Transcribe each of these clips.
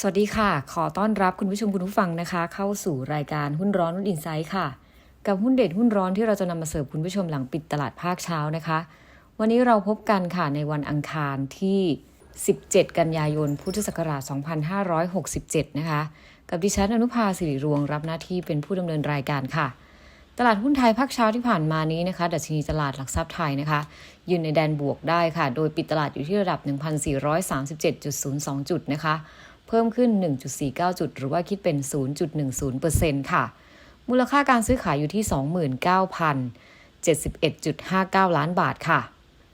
สวัสดีค่ะ ขอต้อนรับคุณผู้ชมคุณผู้ฟังนะคะ เข้าสู่รายการหุ้นร้อนหุ้นอินไซด์ค่ะ กับหุ้นเด็ดหุ้นร้อนที่เราจะนำมาเสิร์ฟคุณผู้ชมหลังปิดตลาดภาคเช้านะคะ วันนี้เราพบกันค่ะในวันอังคารที่ 17 กันยายน พุทธศักราช 2567 นะคะ กับดิฉันอนุภาสิริรวงรับหน้าที่เป็นผู้ดำเนินรายการค่ะ ตลาดหุ้นไทยภาคเช้าที่ผ่านมานี้นะคะ ดัชนีตลาดหลักทรัพย์ไทยนะคะ ยืนในแดนบวกได้ค่ะ โดยปิดตลาดอยู่ที่ระดับ 1,437.02 จุดนะคะ เพิ่มขึ้น 1.49 จุด หรือว่าคิดเป็น 0.10%ค่ะ มูลค่าการซื้อขายอยู่ที่ 29,071.59 ล้านบาทค่ะ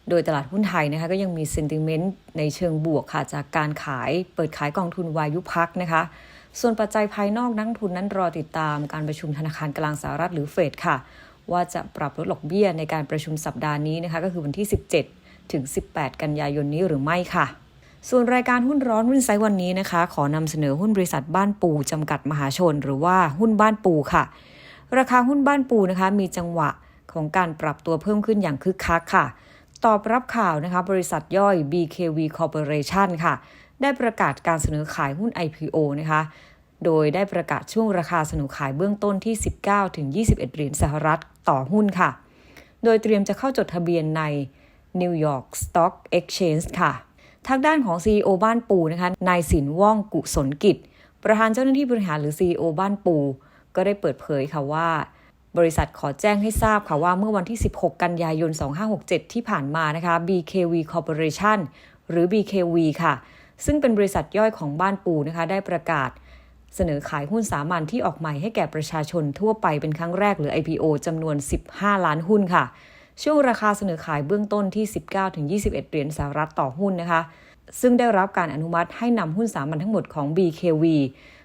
โดยตลาดหุ้นไทยนะคะก็ยังมีเซนติเมนต์ในเชิงบวกค่ะ จากการขายเปิดขายกองทุนวายุพักนะคะ ส่วนปัจจัยภายนอกนักทุนนั้นรอติดตามการประชุมธนาคารกลางสหรัฐหรือเฟดค่ะ ว่าจะปรับลดดอกเบี้ยในการประชุมสัปดาห์นี้นะคะก็คือวันที่ 17 ถึง 18 กันยายนนี้หรือไม่ค่ะ ส่วนรายการหุ้นร้อนหุ้นไซต์วันนี้นะคะ ขอนำเสนอหุ้นบริษัทบ้านปูจำกัดมหาชน หรือว่าหุ้นบ้านปูค่ะ ราคาหุ้นบ้านปูนะคะ มีจังหวะของการปรับตัวเพิ่มขึ้นอย่างคึกคักค่ะ ตอบรับข่าวนะคะ บริษัทย่อย BKV Corporation ค่ะ ได้ประกาศการเสนอขายหุ้น IPO นะคะ โดยได้ประกาศช่วงราคาเสนอขายเบื้องต้นที่ 19ถึง21เหรียญสหรัฐต่อหุ้นค่ะ โดยเตรียมจะเข้าจดทะเบียนใน New York Stock Exchange ค่ะ ทางด้านของ CEO บ้านปูนะคะนายสินว่องกุศลกิจ ประธานเจ้าหน้าที่บริหารหรือ CEO บ้านปู ก็ได้เปิดเผยค่ะว่า บริษัทขอแจ้งให้ทราบค่ะว่าเมื่อวันที่ 16 กันยายน 2567 ที่ผ่านมานะคะ BKV Corporation หรือ BKV ค่ะ ซึ่งเป็นบริษัทย่อยของบ้านปูนะคะได้ประกาศเสนอขายหุ้นสามัญที่ออกใหม่ให้แก่ประชาชนทั่วไปเป็นครั้งแรกหรือ IPO จำนวน 15 ล้านหุ้นค่ะ ช่วงราคาเสนอขายเบื้องต้นที่ 19-21 เหรียญสหรัฐต่อหุ้นนะคะ ซึ่งได้รับการอนุมัติให้นำหุ้นสามัญทั้งหมดของ BKV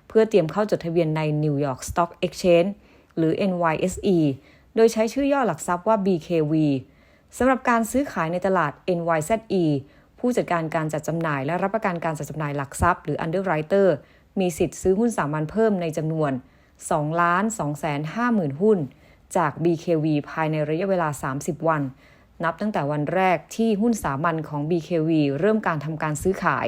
เพื่อเตรียมเข้าจดทะเบียนใน New York Stock Exchange หรือ NYSE โดยใช้ชื่อย่อหลักทรัพย์ว่า BKV สำหรับการซื้อขายในตลาด NYZE ผู้จัดการการจัดจำหน่ายและรับประกันการจัดจำหน่ายหลักทรัพย์หรือ Underwriter มีสิทธิ์ซื้อหุ้นสามัญเพิ่มในจำนวน2ล้าน2แสน5หมื่นหุ้น จาก BKV ภายในระยะเวลา 30 วัน นับตั้งแต่วันแรกที่หุ้นสามัญของ BKV เริ่มการทำการซื้อขาย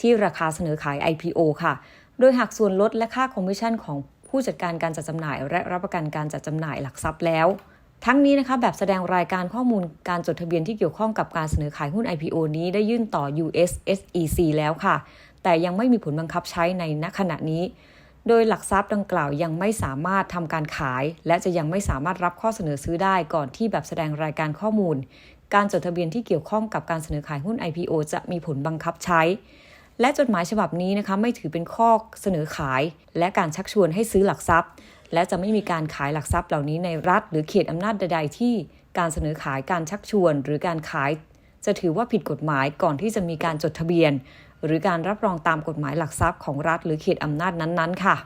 ที่ราคาเสนอขาย IPO ค่ะ โดยหักส่วนลดและค่าคอมมิชชั่นของผู้จัดการการจัดจำหน่าย และรับประกันการจัดจำหน่ายหลักทรัพย์แล้ว ทั้งนี้นะคะแบบแสดงรายการข้อมูลการจดทะเบียนที่เกี่ยวข้องกับการเสนอขายหุ้น IPO นี้ได้ยื่นต่อ US SEC แล้วค่ะ แต่ยังไม่มีผลบังคับใช้ในณขณะนี้ โดยหลักทรัพย์ดังกล่าวยังไม่สามารถทำการขาย และจะยังไม่สามารถรับข้อเสนอซื้อได้ก่อนที่แบบแสดงรายการข้อมูล การจดทะเบียนที่เกี่ยวข้องกับการเสนอขายหุ้น IPO จะมีผลบังคับใช้ และจดหมายฉบับนี้นะคะไม่ถือเป็นข้อเสนอขาย และการชักชวนให้ซื้อหลักทรัพย์ และจะไม่มีการขายหลักทรัพย์เหล่านี้ในรัฐ หรือเขตอำนาจใด ๆ ที่การเสนอขายการชักชวน หรือการขาย จะถือว่าผิดกฎหมายก่อนที่จะมีการจดทะเบียน หรือการรับรองตามกฎหมายหลักทรัพย์ของรัฐ หรือเขตอำนาจนั้นๆ ค่ะ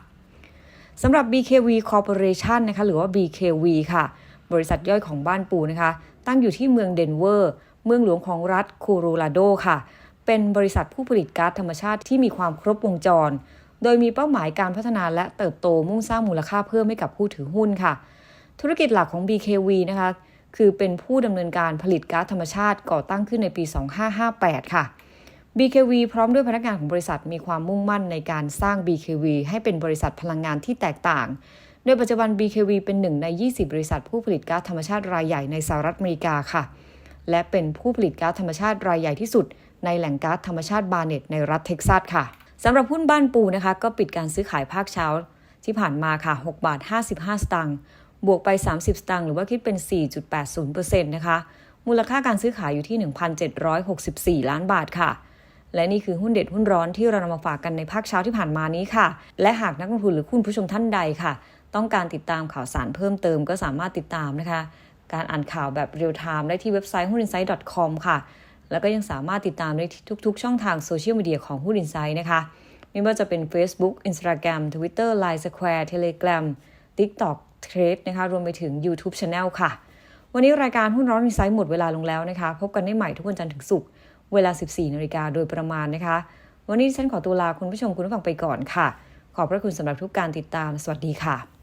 สำหรับ BKV Corporation นะคะหรือว่า BKV ค่ะ บริษัทย่อยของบ้านปูนะคะ ตั้งอยู่ที่เมืองเดนเวอร์ เมืองหลวงของรัฐโคโรราโดค่ะ เป็นบริษัทผู้ผลิตก๊าซธรรมชาติที่มีความครบวงจร โดยมีเป้าหมายการพัฒนาและเติบโตมุ่งสร้างมูลค่าเพิ่มให้กับผู้ถือหุ้นค่ะ ธุรกิจหลักของ BKV นะคะ คือเป็นผู้ดำเนินการผลิตก๊าซธรรมชาติก่อตั้งขึ้นในปี 2558 ค่ะ BKV พร้อมด้วยพนักงานของบริษัทมีความมุ่งมั่นในการสร้าง BKV ให้เป็นบริษัทพลังงานที่แตกต่าง โดยปัจจุบัน BKV เป็นหนึ่งใน 20 บริษัทผู้ผลิตก๊าซธรรมชาติรายใหญ่ในสหรัฐอเมริกาค่ะ และเป็นผู้ผลิตก๊าซธรรมชาติรายใหญ่ที่สุด ในแหล่งก๊าซธรรมชาติบาเน็ตในรัฐเท็กซัสค่ะสำหรับหุ้นบ้านปูนะคะ ก็ปิดการซื้อขายภาคเช้า ที่ผ่านมาค่ะ6บาท55 สตางค์บวกไป 30 สตางค์หรือว่าคิดเป็น 4.80%นะคะมูลค่าการซื้อขายอยู่ที่ 1,764 ล้านบาทค่ะ และนี่คือหุ้นเด็ดหุ้นร้อนที่เรานำมาฝากกันในภาคเช้าที่ผ่านมานี้ค่ะ และหากนักลงทุนหรือคุณผู้ชมท่านใดค่ะ ต้องการติดตามข่าวสารเพิ่มเติมก็สามารถติดตามนะคะ การอ่านข่าวแบบเรียลไทม์ได้ที่เว็บไซต์หุ้น insight com ค่ะ แล้วก็ยังสามารถติดตามได้ที่ทุก ๆ ช่องทางโซเชียลมีเดียของหุ้น insight นะคะไม่ว่าจะเป็น Facebook Instagram Twitter Line Square Telegram TikTok Trade นะคะรวมไปถึง YouTube Channel ค่ะ วันนี้รายการหุ้นร้อนอินไซต์หมดเวลาลงแล้วนะคะ พบกันได้ใหม่ทุกวันจันทร์ถึงศุกร์ เวลา 14นาฬิกาโดยประมาณนะคะ วันนี้ฉันขอตัวลาคุณผู้ชมคุณผู้ฟังไปก่อนค่ะ ขอบพระคุณสำหรับทุกการติดตาม สวัสดีค่ะ